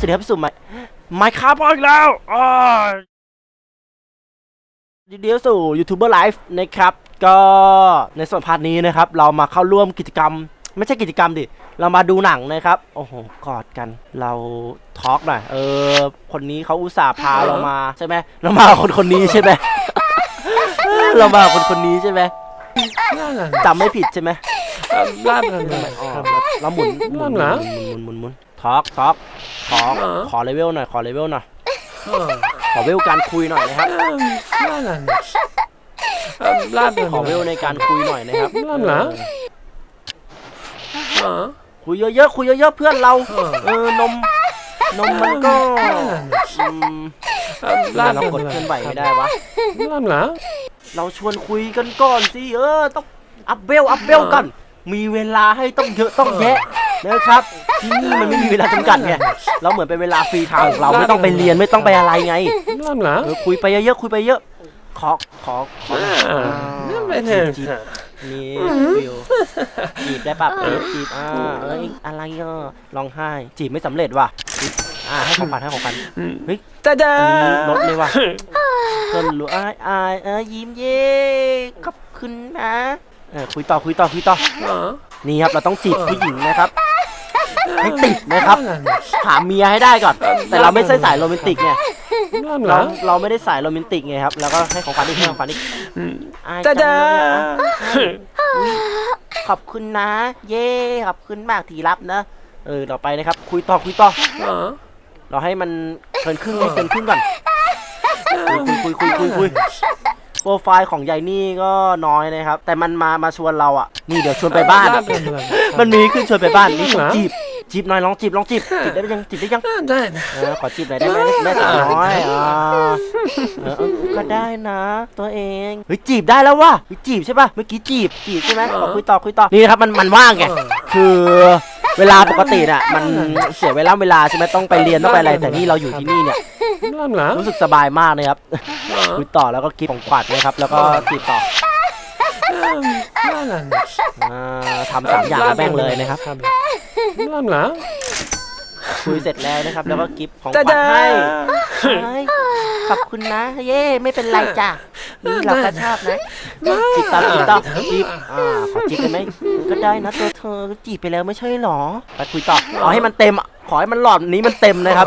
สวัสดีครับพี่สุไมไมค์ครับอีกแล้วอ่ายินดีต้อนรับสู่ยูทูบเบอร์ไลฟ์นะครับ ก็ในส่วนพาร์ทนี้นะครับ เรามาเข้าร่วมกิจกรรม ไม่ใช่กิจกรรมดิ เรามาดูหนังนะครับ โอ้โห กอดกัน เราทอล์กหน่อย เออ คนนี้เขาอุตส่าห์พาเรามาใช่ไหม เรามากับคนคนนี้ใช่ไหม เรามากับคนคนนี้ใช่ไหมจำไม่ผิดใช่ไหมลาบกันอ๋อเราหมุนหมุนหมุนหมุนหมุนหมุนทอล์กทอล์ก ขอขอเลเวลหน่อยขอเลเวลหน่อย ขอเวลการคุยหน่อยนะครับลาบกันลาบกันขอเวลในการคุยหน่อยนะครับนั่นเหรอเออคุยเยอะๆคุยเยอะๆเพื่อนเรา เออนมนมมันก็อืมลาบเรากันกดเคลื่อนไหวไม่ได้วะลาบเหรอเราชวนคุยกันก่อนสิเออต้องอัพเวลอัพเวลกัน มีเวลาให้ต้องเยอะต้องแยะนะครับที่นี่มันไม่มีเวลาจำกัดไงเราเหมือนเป็นเวลาฟรีไทม์ของเราไม่ต้องไปเรียนไม่ต้องไปอะไรไงลาบเหรอเออคุยไปเยอะๆคุยไปเยอะ ขอขอขอนั่นไปเถอะจีบมีฟิลจีบได้ปะจีบจีบอ่าเอ้ยอะไรอะร้องไห้ จีบไม่สำเร็จว่ะอ่าให้ของขวัญให้ของขวัญจ้าจ้าอันนี้ลดเลยว่ะเพิ่นรู้อายอายเออยิ้มเย่ขอบคุณนะ เออคุยต่อคุยต่อคุยต่อนี่ครับเราต้องจีบผู้หญิงนะครับให้ติดนะครับ หาเมียให้ได้ก่อน แต่เราไม่ใช่สายโรแมนติกไงลาบเหรเราอเราไม่ได้สายโรแมนติกไงครับ แล้วก็ให้ของขวัญอีกให้ของขวัญอีกอายจ้าจัจ้างเลยอะอุ๊ยขอบคุณนะ เย่ขอบคุณมากที่รับนะ เออต่อไปนะครับ คุยต่อคุยต่อเราให้มันเกินครึ่งให้เกินครึ่งก่อนคุยคุยคุยคุยคุย โปรไฟล์ของยายนี่ก็น้อยนะครับ แต่มันมามาชวนเราอะ นี่เดี๋ยวชวนไปบ้านมันมีขึ้นชวนไปบ้านนี่ชวนจีบจีบหน่อยลองจีบลองจีบจีบได้ยังจีบได้ยังได้นะเออขอจีบหน่อยได้ไหมแม่สาวน้อยอ่าเออเออก็ได้นะ ตัวเองเฮ้ยจีบได้แล้ววะเฮ้ยจีบใช่ป่ะเมื่อกี้จีบจีบใช่ไหมขอคุยต่อคุยต่อนี่นะครับมันมันว่างไงคือ เวลาปกติน่ะ มันเสียเวลาเวลาใช่ไหมต้องไปเรียนต้องไปอะไรแต่นี่เราอยู่ที่นี่เนี่ยลาบเหรอรู้สึกสบายมากเลยครับคุยต่อแล้วก็กินของขวัญนะครับ แล้วก็จีบต่อลาบกันอ่าทำสามอย่างกับแม่งเลยนะครับลาบเหรอคุยเสร็จแล้วนะครับ แล้วก็กิฟของขจ้าวัญจ้าให้ให้ขอบคุณนะ เย่ไม่เป็นไรจ้ะ นี่เราก็ชอบนะจีบต่อจีบต่อจีบอ่าขอจีบได้ไหมก็ได้นะตัวเธอจีบไปแล้วไม่ใช่หรอไปคุยต่อเอาให้มันเต็มอะขอให้มันหลอดนี้มันเต็มนะครับ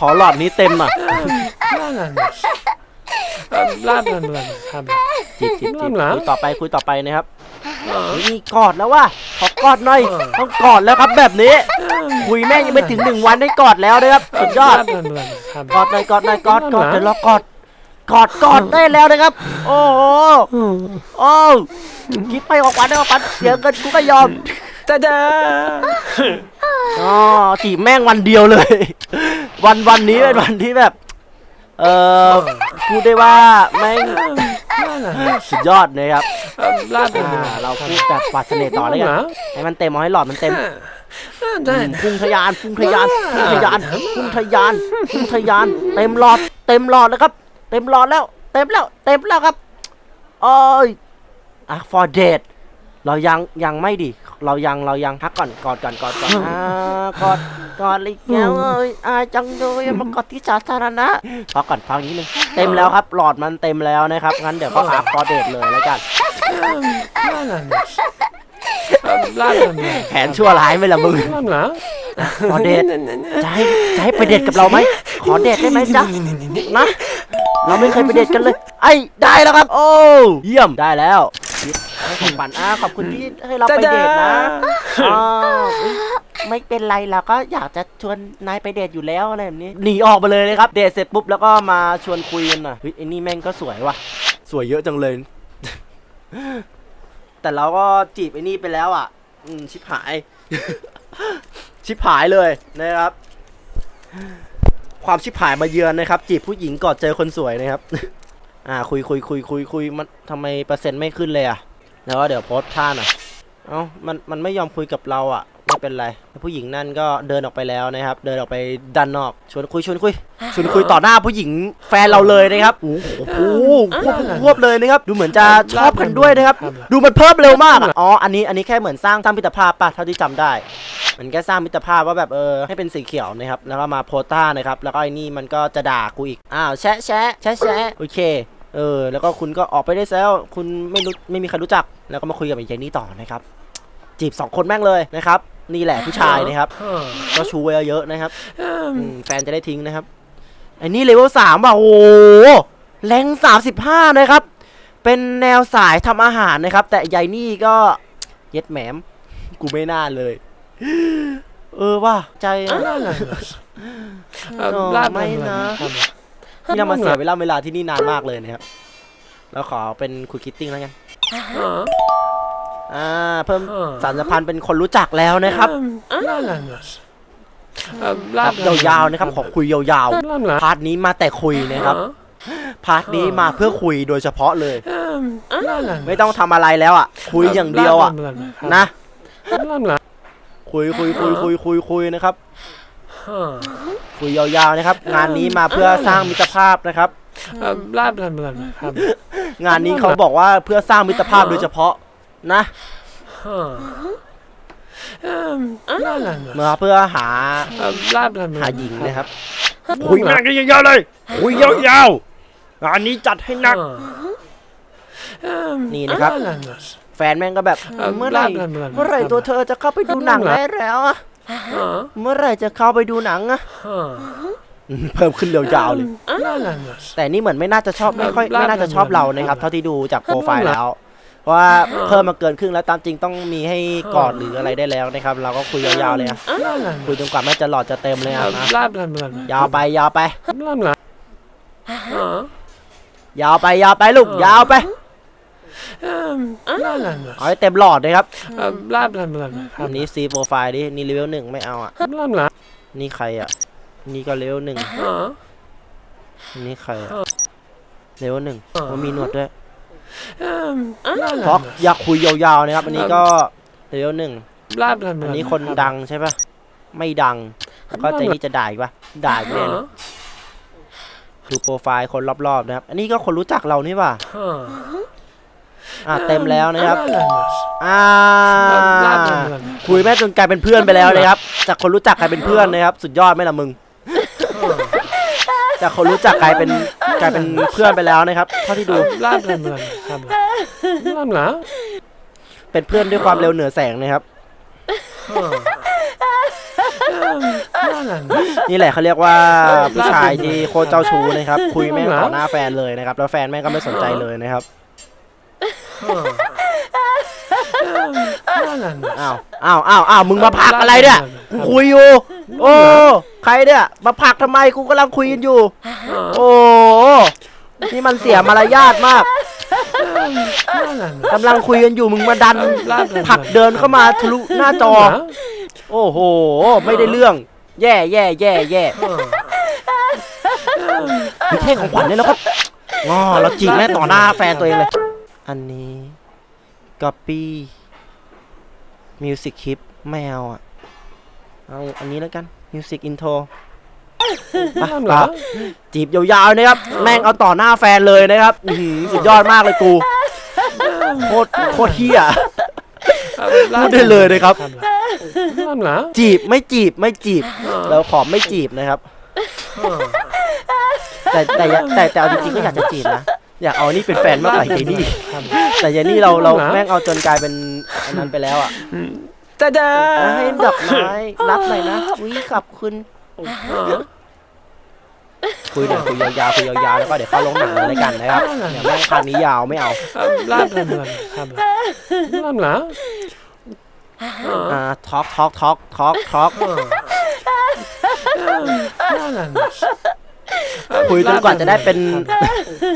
ขอหลอดนี้เต็มอะลาบกันลาบกันลาบครับจีบจีบจีบเหรอคุยต่อไปคุยต่อไปนะครับนี่กอดแล้วว่ะขอกอดหน่อยต้องกอดแล้วครับแบบนี้ คุยแม่งยังไม่ถึงหนึ่งวันได้กอดแล้วนะครับสุดยอดลาบกันลาบครับกอดหน่อยกอดหน่อยกอดกอดนั่นเหรอเดี๋ยวรอกอด กอดกอดได้แล้วนะครับ โอ้โหโอ้คิดไปออกวันได้ออกวันเสียเงินกูก็ยอมจ้าจ้าอ๋อจีบแม่งวันเดียวเลย วันวันนี้เป็นวันที่แบบ เออพูดได้ว่าแม่งลาบกันสุดยอดนะครับลาบกันอ่าเราพูดแบบปัดเสน่ห์ต่อเลยกันให้มันเต็มเอาให้หลอดมันเต็มได้พุ่งทะยานพุ่งทะยานพุ่งทะยานพุ่งทะยานพุ่งทะยาน เต็มหลอดเต็มหลอดแล้วครับ เต็มหลอดแล้ว เต็มแล้ว เต็มแล้วครับโอ้ยอะ for date เรายังยังไม่ดิ เรายังเรายังพักก่อนกอดก่อนกอดก่อนอ่ากอดกอดเลยแก้วเอ้ยอายจังเลยมากอดที่สาธารณะพักก่อนพักนิดนึงเต็มแล้วครับ หลอดมันเต็มแล้วนะครับงั้นเดี๋ยวก็อัพ for date เลยแล้วกันลาบกันลาบกันแผนชั่วร้ายไหมล่ะมึงลาบเหรอขอเดทจะให้จะให้ไปเดทกับเราไหมขอเดทได้ไหมจ๊ะนะ เราไม่เคยไปเดทกันเลย ไอ้ได้แล้วครับ โอ้เยี่ยมได้แล้วให้ของปันอ่าขอบคุณที่ให้เราไปเดทนะอ๋ออุ๊ยไม่เป็นไรเราก็อยากจะชวนนายไปเดทอยู่แล้วอะไรแบบนี้หนีออกมาเลยนะครับเดทเสร็จปุ๊บแล้วก็มาชวนคุยกันหน่อยเฮ้ยไอ้นี่แม่งก็สวยว่ะ สวยเยอะจังเลย แต่เราก็จีบไอ้นี่ไปแล้วอะ อืมชิบหาย ชิบหายเลยนะครับ ความชิบหายมาเยือนนะครับ จีบผู้หญิงก่อนเจอคนสวยนะครับ อ่าคุยคุยคุยคุยคุยมันทำไมเปอร์เซ็นต์ไม่ขึ้นเลยอะแล้วก็เดี๋ยวโพสต์ท่าหน่อยเอ้ามันมันไม่ยอมคุยกับเราอะไม่เป็นไรผู้หญิงนั่นก็เดินออกไปแล้วนะครับ เดินออกไปด้านนอกชวนคุยชวนคุยชวนคุยต่อหน้าผู้หญิงแฟนเราเลยนะครับโอ้โหควบควบเลยนะครับ ดูเหมือนจะชอบกันด้วยนะครับ ดูมันเพิ่มเร็วมากอะอ๋ออันนี้อันนี้แค่เหมือนสร้างสร้างพิตรภาพป่ะเท่าที่จำได้ มันแค่สร้างมิตรภาพว่าแบบเออให้เป็นสีเขียวนะครับแล้วก็มาโพสต้านะครับแล้วก็ไอ้นี่มันก็จะด่ากูอีกอ้าวแชะแชะแชะแชะโอเคเออแล้วก็คุณก็ออกไปได้แล้ว คุณไม่รู้ไม่มีใครรู้จัก แล้วก็มาคุยกับไอ้เจนี่ต่อนะครับ จีบสองคนแม่งเลยนะครับ นี่แหละผู้ชายนะครับ Huh. ก็ชูไว้เยอะๆนะครับ Um, อืมแฟนจะได้ทิ้งนะครับไอ้นี่เลเวลสามว่ะโอ้โหแรงสามสิบห้านะครับ เป็นแนวสายทำอาหารนะครับ แต่ยายนี่ก็เย็ดแหมม กูไม่น่าเลย เออว่ะใจอะ bananas. Oh, Um, blah, blah, may blah, na. blah, blah. นี่เรามาเสียเวลาเวลาที่นี่นานมากเลยนะครับแล้วขอเป็นคุยคิตติ้งแล้วกัน Huh. อ่าเพิ่ม Huh. สารสัมพันธ์เป็นคนรู้จักแล้วนะครับ Um, bananas. Um, ค blah, รับ blah, ยาว blah, ๆนะครับขอ blah, คุยยาว blah, blah. ๆพาร์ทนี้มาแต่คุยนะครับ Huh. พาร์ทนี้มาเพื่อคุยโดยเฉพาะเลย Um, bananas. ไม่ต้องทำอะไรแล้วอะ คุยอย่างเดียวอะ Blah, blah, blah, blah. นะ Blah, blah. คุยคุยคุยคุยคุยคุยนะครับ Huh. คุยยาวๆนะครับ งานนี้มาเพื่อสร้างมิตรภาพนะครับ Um, blah, blah, blah, blah, blah. งานนี้เขาบอกว่าเพื่อสร้างมิตรภาพโดยเฉพาะนะ Huh. Um, bananas. มาเพื่อหา Um, blah, blah, blah, หาหญิง blah. นะครับ Blah, คุย blah. งานกันยาวๆเลยคุยยาวๆงานนี้จัดให้หนัก Huh. Um, นี่นะครับ bananas. แฟนแม่งก็แบบเอ่อเมื่อไหร่บลาบลาบลาเมื่อไหร่ตัวเธอจะเข้าไปดูหนังได้แล้วอะ Huh. เมื่อไหร่จะเข้าไปดูหนังอะ Huh. อืมเพิ่มขึ้นเร็วยาวเลย Bananas. แต่นี่เหมือนไม่น่าจะชอบไม่ค่อยบลาบลาไม่น่าจะชอบเรานะครับ เท่าที่ดูจากโปรไฟล์แล้วเพราะว่าเพิ่มมาเกินครึ่งแล้วตามจริงต้องมีให้กอดหรืออะไรได้แล้วนะครับ เราก็คุยยาวๆเลยอะ Bananas. คุยจนกว่าแม่จะหลอดจะเต็มเลยอะ Uh, นะ blah, blah, blah, blah. ยาวไปยาวไป Blah, blah. Huh. ยาวไปยาวไปลูกยาวไป Um, bananas. เอาให้เต็มหลอดเลยครับ Uh, blah, blah, blah, blah. อันนี้ซีโปรไฟล์ดิ นี่เลเวลหนึ่งไม่เอาอะ Blah, blah. นี่ใครอะ นี่ก็เลเวลหนึ่ง Huh. อันนี้ใครอะเลเวลหนึ่งมันมีหนวดด้วย Um, เพราะ bananas. อยากคุยยาวๆนะครับ อันนี้ก็เลเวลหนึ่ง Blah, blah, อัน blah. นี้คนดังใช่ปะไม่ดังแล้วก็ใจนี่จะด่าอีกปะด่าอีกแน่เลย Huh. ดูโปรไฟล์คนรอบๆนะครับ อันนี้ก็คนรู้จักเรานี่ป่ะ Huh. อะเต็มแล้วนะครับ Bananas. อ่า Uh, blah, blah, blah. คุยแม่จนกลายเป็นเพื่อนไปแล้วนะครับ จากคนรู้จักกลายเป็นเพื่อนนะครับ สุดยอดไหมล่ะมึง Huh. จากคนรู้จักกลายเป็นกลายเป็นเพื่อนไปแล้วนะครับ เท่าที่ดู Uh, blah, blah, blah, blah, blah. Blah, blah. เป็นเพื่อนด้วยความเร็วเหนือแสงนะครับ Huh. Um, bananas. นี่แหละเขาเรียกว่าผู้ชายที่โคตรเจ้าชู้นะครับ คุยแม่งต่อหน้าแฟนเลยนะครับ แล้วแฟนแม่งก็ไม่สนใจเลยนะครับ Huh. Um, bananas. อ้าวอ้าวอ้าวอ้าวมึงมาผลักอะไรเนี่ยกูคุยอยู่ โอ้ใครเนี่ย มาผลักทำไมกูกำลังคุยกันอยู่ โอ้นี่มันเสียมารยาทมากกำลังคุยกันอยู่มึงมาดันผลักเดินเข้ามาทะลุหน้าจอ โอ้โห ไม่ได้เรื่อง แย่แย่แย่แย่มีเท่ของขวัญด้วยแล้วก็งอเราจีบแม่ต่อหน้าแฟนตัวเองเลย อันนี้ก๊อปปี้มิวสิกคลิปไม่เอาอะ เอาอันนี้แล้วกันมิวสิกอินโทร Blah, จีบยาวๆนะครับ แม่งเอาต่อหน้าแฟนเลยนะครับอื้อหือสุดยอดมากเลยกู โคตรโคตรเฮียพูดได้เลยนะครับ Blah, blah. จีบไม่จีบไม่จีบ เราขอไม่จีบนะครับ Huh. แต่แต่อย่าแต่แต่เอาจริงๆก็อยากจะจีบนะ อยากเอานี่เป็นแฟนมากกว่าไอ้นี่แต่ยายนี่เราเราแม่งเอาจนกลายเป็นอันนั้นไปแล้วอะ Ta-da! ให้ดอกไม้รับหน่อยนะอุ้ยขอบคุณ Huh. คุยเดี๋ยวคุยยาวๆคุยยาวๆแล้วก็เดี๋ยวเข้าลงหนังเลยแล้วกันนะครับเดี๋ยวแม่งคราวนี้ยาวไม่เอา Uh, blah, blah, blah, blah, blah. Blah, blah. Huh. อ่าทอล์กทอล์กทอล์กทอล์กทอล์ก Huh. Um, bananas. คุยจนกว่าจะได้เป็น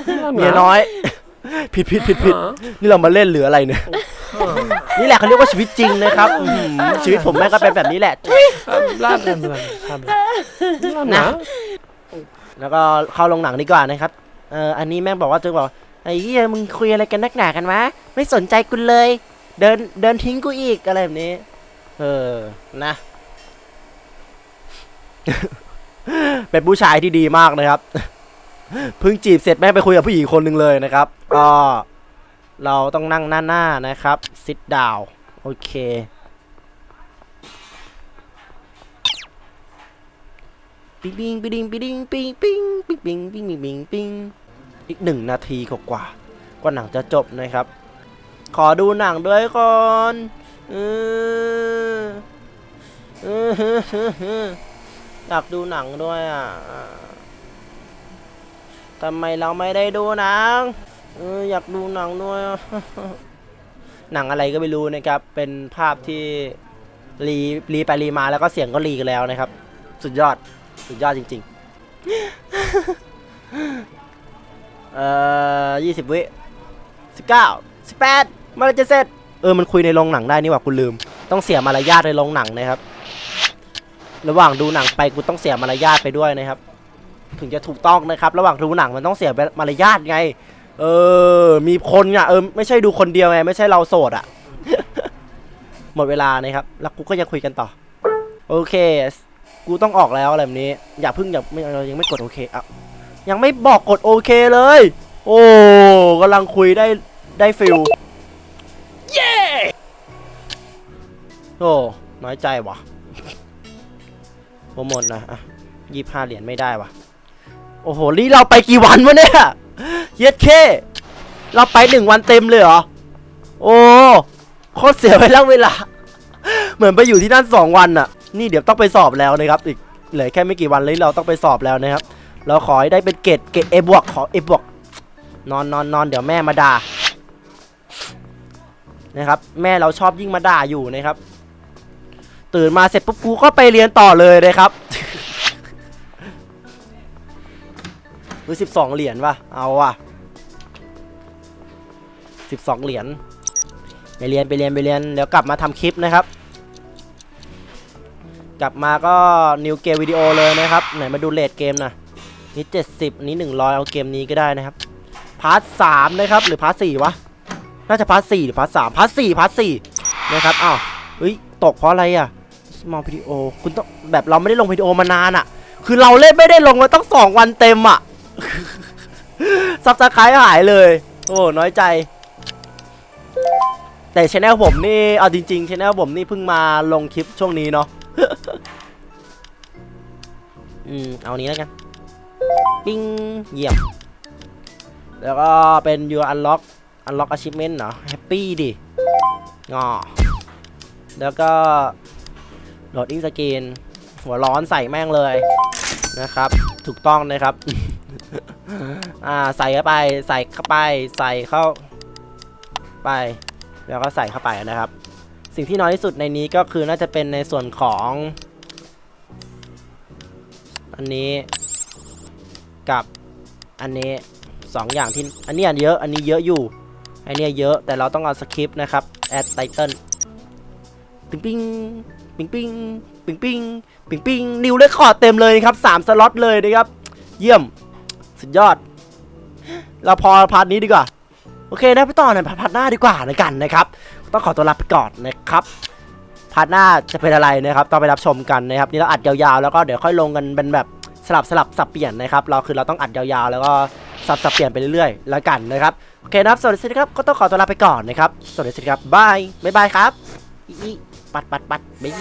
Blah, เมีย blah. น้อย ผิดผิดผิดผิด Huh. นี่เรามาเล่นหรืออะไรเนี่ย Huh. นี่แหละเขาเรียกว่าชีวิตจริงนะครับอื้อหือชีวิตผมแม่งก็เป็นแบบนี้แหละ Uh, blah, blah, blah, blah, blah. Blah, Nah. blah. แล้วก็เข้าลงหนังดีกว่านะครับ เอออันนี้แม่งบอกว่าจึงบอกไอ้เหี้ยมึงคุยอะไรกันนักหนากันวะ ไม่สนใจกูเลย เดินเดินทิ้งกูอีกอะไรแบบนี้ เออ นะ เป็นผู้ชายที่ดีมากนะครับ เพิ่งจีบเสร็จแม่งไปคุยกับผู้หญิงคนหนึ่งเลยนะครับ ก็เราต้องนั่งหน้าหน้านะครับ sit down โอเค ปิ๊งปิ๊งปิ๊งปิ๊งปิ๊งปิ๊งปิ๊งปิ๊งปิ๊งปิ๊งปิ๊งปิ๊งอีกหนึ่งนาทีกว่ากว่าหนังจะจบนะครับ ขอดูหนังด้วยก่อน เออเออ อยากดูหนังด้วยอะทำไมเราไม่ได้ดูหนังอยากดูหนังด้วย หนังอะไรก็ไม่รู้นะครับ เป็นภาพที่รีรีไปรีมาแล้วก็เสียงก็รีกันแล้วนะครับ สุดยอด สุดยอดจริง ๆ เอ่อยี่สิบวิสิบเก้าสิบแปดมื่อไหรจะเสร็จ เออ มันคุยในโรงหนังได้นี่หว่ากูลืม ต้องเสียมารยาทในโรงหนังนะครับ ระหว่างดูหนังไปกูต้องเสียมารยาทไปด้วยนะครับ ถึงจะถูกต้องนะครับ ระหว่างดูหนังมันต้องเสียมารยาทไง เออ มีคนอะเออไม่ใช่ดูคนเดียวไงไม่ใช่เราโสดอะ หมดเวลานะครับ แล้วกูก็ยังคุยกันต่อ โอเค กูต้องออกแล้วอะไรแบบนี้ อย่าเพึ่งอย่าไม่เรายังไม่กดโอเคอะยังไม่บอกกดโอเคเลย โอ้กำลังคุยได้ได้ฟิลเย้โอ้น้อยใจว่ะ โปรโมทนะอะยี่ห้าเหรียญไม่ได้วะโอ้โหนี่เราไปกี่วันวะเนี่ยเย็ดเคเราไปหนึ่งวันเต็มเลยเหรอ โอ้โคตรเสียเวลาเวลา เหมือนไปอยู่ที่นั่นสองวันน่ะนี่เดี๋ยวต้องไปสอบแล้วนะครับ อีกเหลือแค่ไม่กี่วันเลยเราต้องไปสอบแล้วนะครับ เราขอให้ได้เป็นเกรดเกรดเอบวกขอเอบวกนอนนอนนอนเดี๋ยวแม่มาด่านะครับ แม่เราชอบยิ่งมาด่าอยู่นะครับ ตื่นมาเสร็จปุ๊บกูก็ไปเรียนต่อเลยนะครับหรือสิบสองเหรียญวะเอาว่ะสิบสองเหรียญไปเรียนไปเรียนไปเรียนเดี๋ยวกลับมาทำคลิปนะครับ กลับมาก็นิวเกมวิดีโอเลยนะครับ ไหนมาดูเลทเกมนะนี่เจ็ดสิบนี้หนึ่งร้อยเอาเกมนี้ก็ได้นะครับพาร์ทสามนะครับ หรือพาร์ทสี่วะน่าจะพาร์ทสี่หรือพาร์ทสามพาร์ทสี่พาร์ทสี่นะครับอ้าวเฮ้ยตกเพราะอะไรอะ มองวิดีโอ คุณต้องแบบเราไม่ได้ลงวิดีโอมานานอะ คือเราเล่นไม่ได้ลงมาต้องสองวันเต็มอะซับสไครต์หายเลย โอ้น้อยใจ แต่ช anel ผมนี่ เอาจริงๆช anel ผมนี่เพิ่งมาลงคลิปช่วงนี้เนาะอืม เอานี้แล้วกัน ปิ้งเยี่ยม แล้วก็เป็น your unlock unlock achievement เหรอ happy ดิงอแล้วก็ loading screen หัวร้อนใส่แม่งเลยนะครับ ถูกต้องนะครับ อ่าใส่เข้าไปใส่เข้าไปใส่เข้าไป แล้วก็ใส่เข้าไปนะครับ สิ่งที่น้อยที่สุดในนี้ก็คือน่าจะเป็นในส่วนของ อันนี้กับอันนี้สองอย่างที่อันนี้อันเยอะอันนี้เยอะอยู่อันนี้เยอะแต่เราต้องเอาสคริปต์นะครับ add title ปิงปิง ปิงปิงปิงปิงปิงปิงนิวเลคคอร์ดเต็มเลยครับสามสล็อตเลยนะครับ เยี่ยม สุดยอด เราพอพาร์ทนี้ดีกว่า โอเคนะไปต่อในพาร์ทหน้าดีกว่านะกันนะครับ ต้องขอตัวลาไปก่อนนะครับพาร์ทหน้าจะเป็นอะไรนะครับต้องไปรับชมกันนะครับนี่เราอัดยาวๆแล้วก็เดี๋ยวค่อยลงกันเป็นแบบสลับสลับสับเปลี่ยนนะครับ เราคือเราต้องอัดยาวๆ แล้วก็สับสับเปลี่ยนไปเรื่อยๆ แล้วกันนะครับ โอเคนะครับ สวัสดีครับ ก็ต้องขอตัวลาไปก่อนนะครับ สวัสดีครับบาย บ๊ายบายครับ ปัดปัดปัดบ๊าย